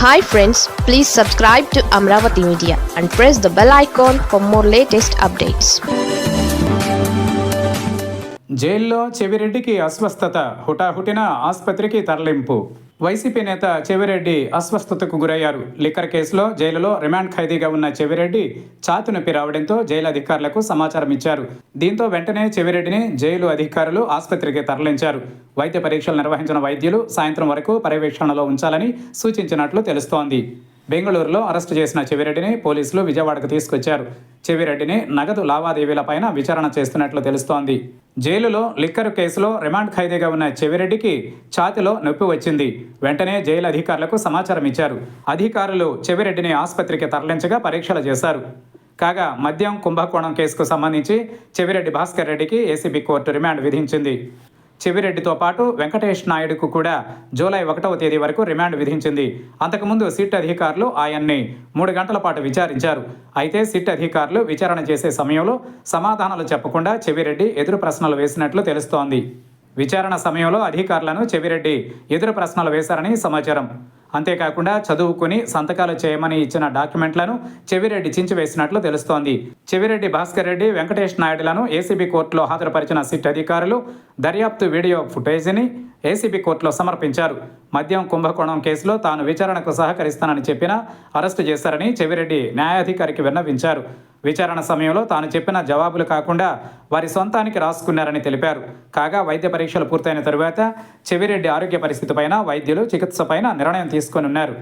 Hi friends please subscribe to Amaravati media and press the bell icon for more latest updates జైల్లో చెవిరెడ్డికి అస్వస్థత హుటాహుటిన ఆసుపత్రికి తరలింపు. YCP నేత చెవిరెడ్డి అస్వస్థతకు గురయ్యారు. లిక్కర్ కేసులో జైలులో రిమాండ్ ఖైదీగా ఉన్న చెవిరెడ్డి చాతు నొప్పి రావడంతో జైలు అధికారులకు సమాచారం ఇచ్చారు. దీంతో వెంటనే చెవిరెడ్డిని జైలు అధికారులు ఆసుపత్రికి తరలించారు. వైద్య పరీక్షలు నిర్వహించిన వైద్యులు సాయంత్రం వరకు పర్యవేక్షణలో ఉంచాలని సూచించినట్లు తెలుస్తోంది. బెంగళూరులో అరెస్టు చేసిన చెవిరెడ్డిని పోలీసులు విజయవాడకు తీసుకొచ్చారు. చెవిరెడ్డిని నగదు లావాదేవీలపైన విచారణ చేస్తున్నట్లు తెలుస్తోంది. జైలులో లిక్కర్ కేసులో రిమాండ్ ఖైదీగా ఉన్న చెవిరెడ్డికి ఛాతిలో నొప్పి వచ్చింది. వెంటనే జైలు అధికారులకు సమాచారం ఇచ్చారు. అధికారులు చెవిరెడ్డిని ఆసుపత్రికి తరలించగా పరీక్షలు చేశారు. కాగా మద్యం కుంభకోణం కేసుకు సంబంధించి చెవిరెడ్డి భాస్కర్ రెడ్డికి ఏసీబీ కోర్టు రిమాండ్ విధించింది. చెవిరెడ్డితో పాటు వెంకటేష్ నాయుడుకు కూడా జూలై ఒకటవ తేదీ వరకు రిమాండ్ విధించింది. అంతకుముందు సిట్ అధికారులు ఆయన్ని మూడు గంటల పాటు విచారించారు. అయితే సిట్ అధికారులు విచారణ చేసే సమయంలో సమాధానాలు చెప్పకుండా చెవిరెడ్డి ఎదురు ప్రశ్నలు వేసినట్లు తెలుస్తోంది. విచారణ సమయంలో అధికారులను చెవిరెడ్డి ఎదురు ప్రశ్నలు వేశారని సమాచారం. అంతేకాకుండా చదువుకుని సంతకాలు చేయమని ఇచ్చిన డాక్యుమెంట్లను చెవిరెడ్డి చించివేసినట్లు తెలుస్తోంది. చెవిరెడ్డి భాస్కర్ రెడ్డి వెంకటేష్ నాయుడులను ఏసీబీ కోర్టులో హాజరుపరిచిన సిట్ అధికారులు దర్యాప్తు వీడియో ఫుటేజీని ఏసీబీ కోర్టులో సమర్పించారు. మద్యం కుంభకోణం కేసులో తాను విచారణకు సహకరిస్తానని చెప్పినా అరెస్టు చేశారని చెవిరెడ్డి న్యాయాధికారికి విన్నవించారు. విచారణ సమయంలో తాను చెప్పిన జవాబులు కాకుండా వారి సొంతానికి రాసుకున్నారని తెలిపారు. కాగా వైద్య పరీక్షలు పూర్తయిన తరువాత చెవిరెడ్డి ఆరోగ్య పరిస్థితిపైన వైద్యులు చికిత్సపైన నిర్ణయం తీసుకొనున్నారు